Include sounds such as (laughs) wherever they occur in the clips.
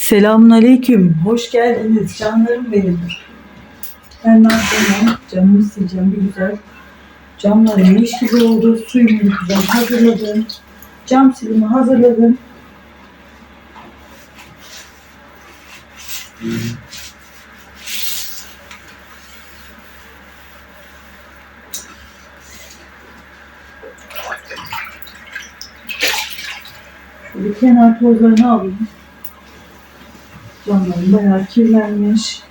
Selamun Aleyküm. Hoş geldiniz canlarım benim. Ben ne yapacağım? Camımı sileceğim bir güzel. Camlarım leş gibi oldu. Suyumu güzel hazırladım. Cam silimi hazırladım. Şöyle kenar tozlarını alayım. Camlarım bayağı kirlenmiş.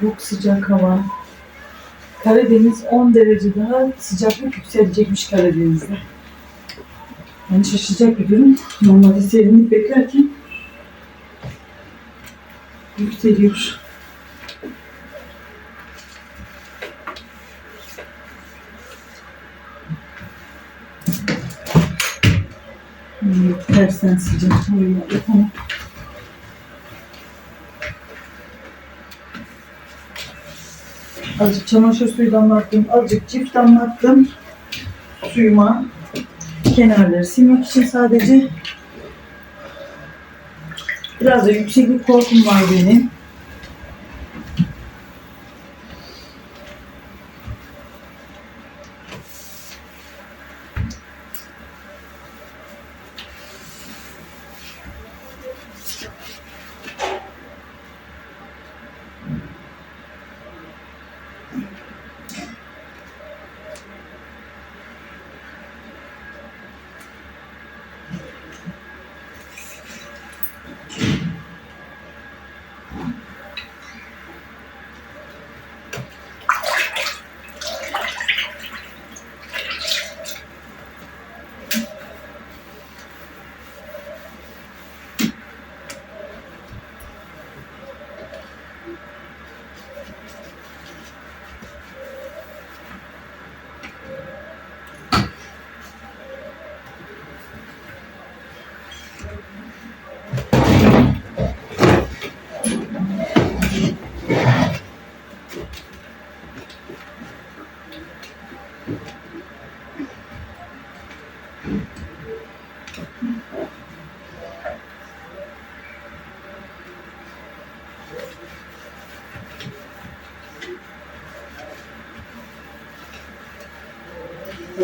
Çok sıcak hava. Karadeniz 10 derece daha sıcaklık yükselecekmiş Karadeniz'de. Yani şaşacak bir durum. Normalde serinlik beklerken yükseliyor. Hmm, tersten sıcak. Öyle yapalım. Azıcık çamaşır suyu damlattım, azıcık çift damlattım suyuma. Kenarları silmek için sadece biraz da yükseklik korkum var benim.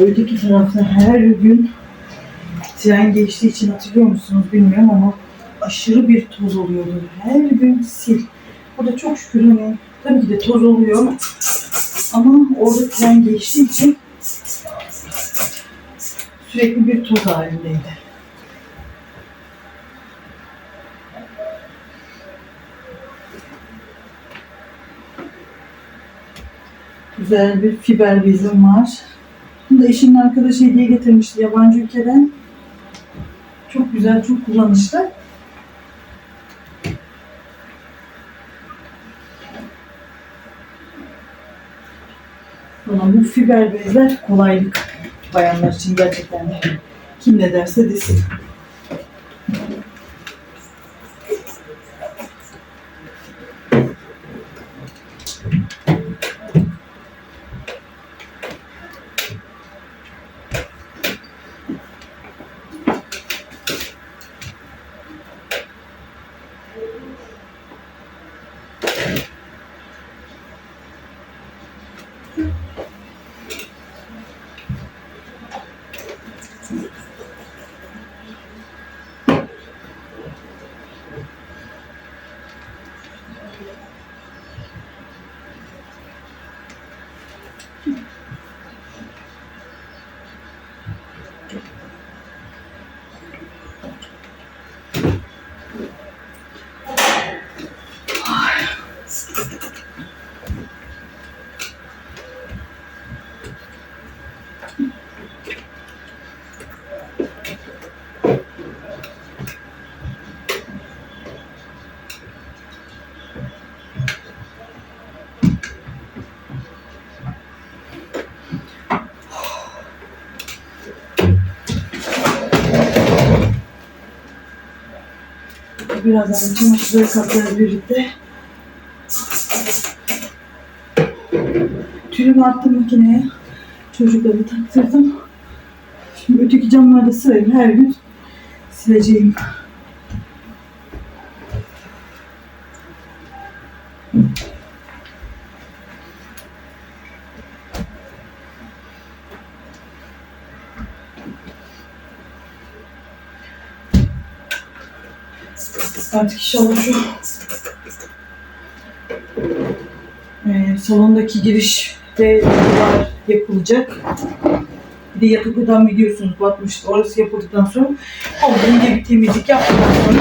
Öteki tarafta her gün tren geçtiği için hatırlıyor musunuz bilmiyorum ama aşırı bir toz oluyordu. Her gün sil. Burada çok şükür hani tabii ki de toz oluyor ama orada tren geçtiği için sürekli bir toz halindeydi. Güzel bir fiber bezim var. Bunu da eşimin arkadaşı hediye getirmişti yabancı ülkeden. Çok güzel, çok kullanışlı. Ama bu fiber bezler kolaylık bayanlar için gerçekten. Kim ne derse desin. Birazdan çamaşırları katlarız birlikte. Tülümü attım makineye. Çocukları taktırdım. Şimdi öteki camlarda sırayla her gün sileceğim. Artık inşallah şu e, salondaki giriş ve yapılacak. Bir de odam biliyorsunuz batmıştı. Orası yapıldıktan sonra ince bir temizlik yaptıktan sonra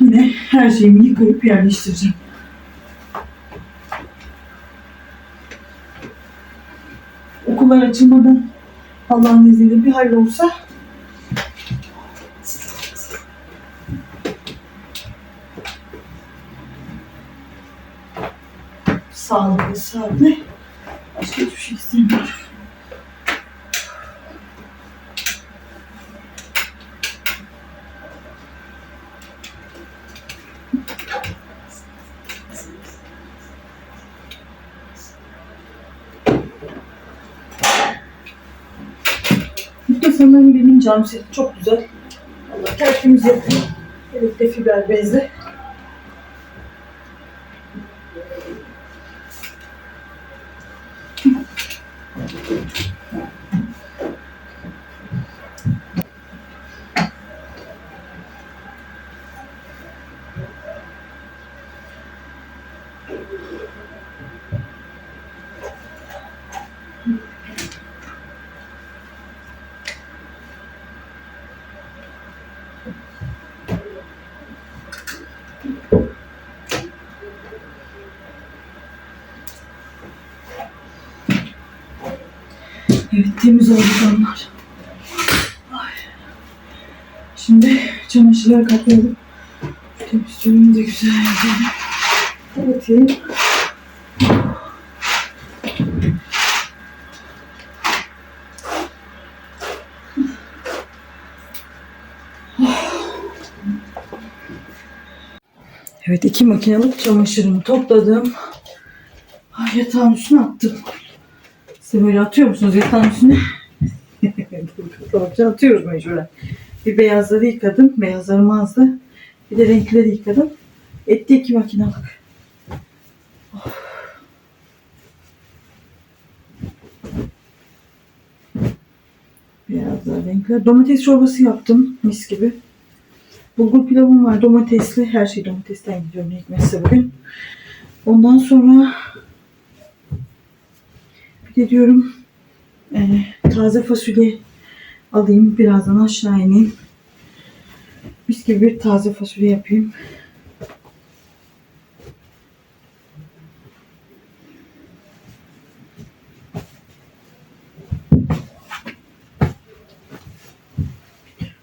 yine her şeyimi yıkayıp yerleştireceğim. Okullar açılmadan Allah'ın izniyle bir hallolsa sağlıklı, sağlıklı. Başka hiçbir şey istemiyorum. Bu da sanırım benim cam seti çok güzel. Allah tertemiz yapıyor. De fiber bezle. Evet temiz oldu camlar. Şimdi çamaşırları katlayalım. Temizliğimi de güzel yapalım. Kapatayım. Evet iki makinelik çamaşırımı topladım. Yatağın üstüne attım. Siz böyle atıyor musunuz yatağın üstüne? (laughs) Dolapça atıyoruz mecburen. Bir beyazları yıkadım. Beyazlarım azdı. Bir de renkleri yıkadım. Etti iki makinalık. Of. Renkler. Domates çorbası yaptım. Mis gibi. Bulgur pilavım var. Domatesli. Her şey domatesten gidiyor. Ne hikmetse bugün. Ondan sonra de diyorum e, taze fasulye alayım. Birazdan aşağı ineyim. Mis gibi bir taze fasulye yapayım.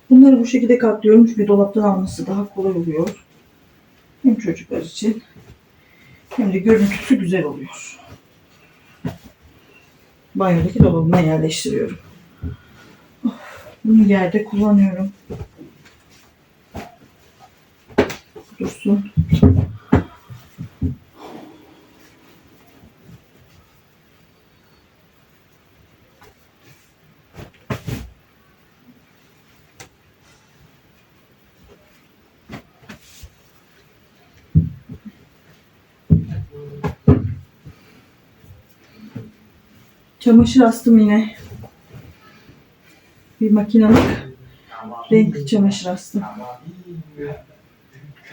Bunları bu şekilde katlıyorum çünkü dolaptan alması daha kolay oluyor. Hem çocuklar için hem de görüntüsü güzel oluyor. Banyodaki dolabıma yerleştiriyorum. Of, Bunu yerde kullanıyorum. Dursun. Çamaşır astım yine. Bir makinalık renkli çamaşır astım.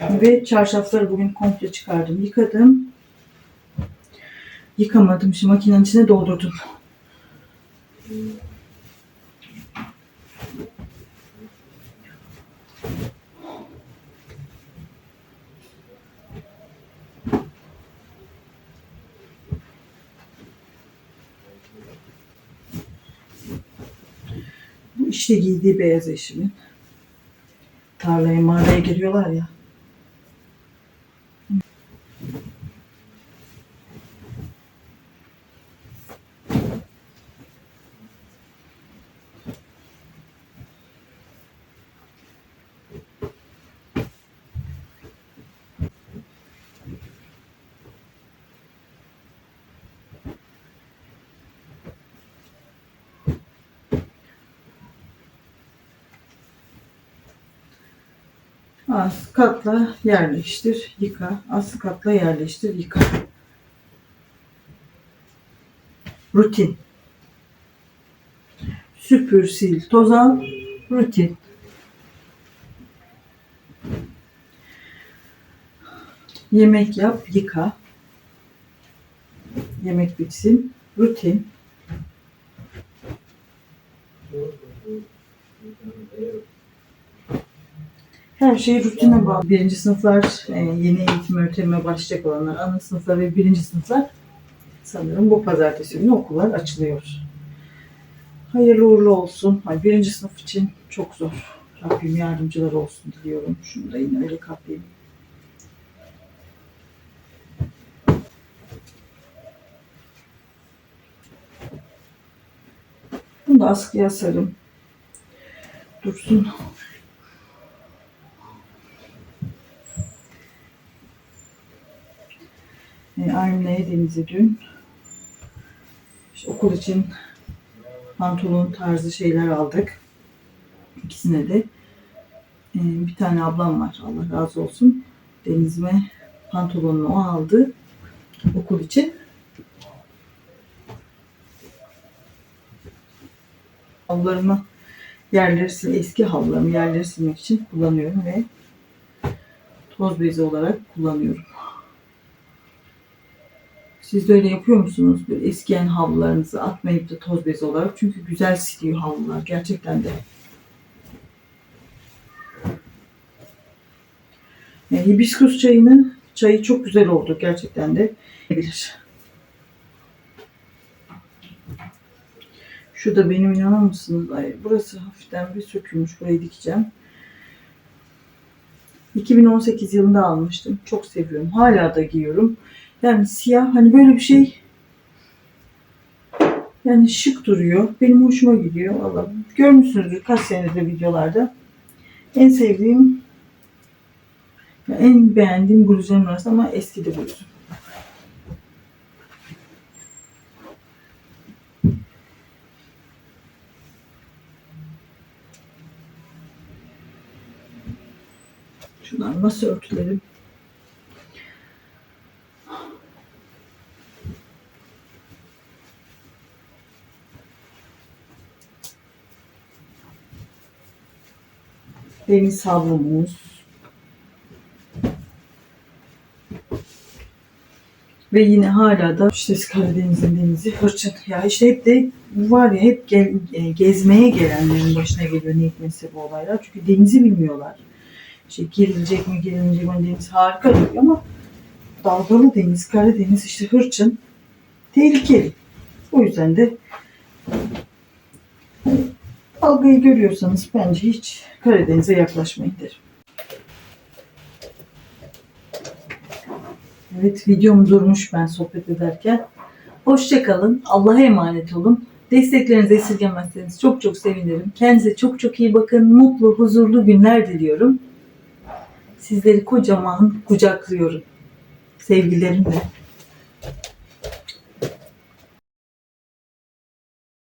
Ve çarşafları bugün komple çıkardım. Yıkadım. Yıkamadım. Şimdi makinenin içine doldurdum. İşte giydiği beyaz eşimin. Tarlaya mağaraya giriyorlar ya. Az katla yerleştir, yıka. Az katla yerleştir, yıka. Rutin. Süpür, sil, toz. Rutin. Yemek yap, yıka. Yemek bitsin. Rutin. Her şey rutine bağlı. Birinci sınıflar, e, yeni eğitim öğretime başlayacak olanlar, ana sınıflar ve birinci sınıflar sanırım bu pazartesi günü okullar açılıyor. Hayırlı uğurlu olsun. Ay, birinci sınıf için çok zor. Rabbim yardımcılar olsun diliyorum. Şunu da yine öyle kapayım. Bunu da askıya asarım. Dursun. E, Aymina'ya Deniz'e dün işte okul için pantolon tarzı şeyler aldık. İkisine de. E, bir tane ablam var. Allah razı olsun. Deniz'ime pantolonunu o aldı. Okul için. Havlularımı yerleri eski havlularımı yerleri silmek için kullanıyorum ve toz bezi olarak kullanıyorum. Siz de öyle yapıyor musunuz? Böyle eskiyen havlularınızı atmayıp da toz bezi olarak. Çünkü güzel siliyor havlular gerçekten de. E, hibiskus çayını, çayı çok güzel oldu gerçekten de. Bilir. Şu da benim inanır mısınız? Ay, burası hafiften bir sökülmüş. Burayı dikeceğim. 2018 yılında almıştım. Çok seviyorum. Hala da giyiyorum. Yani siyah hani böyle bir şey yani şık duruyor. Benim hoşuma gidiyor. Valla görmüşsünüzdür kaç senedir videolarda. En sevdiğim en beğendiğim bluzlarım arasında ama eski de bluzum. Şunlar masa örtülerim. Deniz havlumuz. Ve yine hala da işte Karadeniz'in denizi hırçın. Ya işte hep de var ya hep gel- e, gezmeye gelenlerin başına geliyor ne hikmetse bu olaylar. Çünkü denizi bilmiyorlar. İşte girilecek mi girilmeyecek mi deniz harika duruyor ama dalgalı deniz, Karadeniz işte hırçın tehlikeli. O yüzden de Dalgayı görüyorsanız bence hiç Karadeniz'e yaklaşmayın derim. Evet videom durmuş ben sohbet ederken. Hoşçakalın. Allah'a emanet olun. Desteklerinizi esirgemezseniz çok çok sevinirim. Kendinize çok çok iyi bakın. Mutlu, huzurlu günler diliyorum. Sizleri kocaman kucaklıyorum. Sevgilerimle.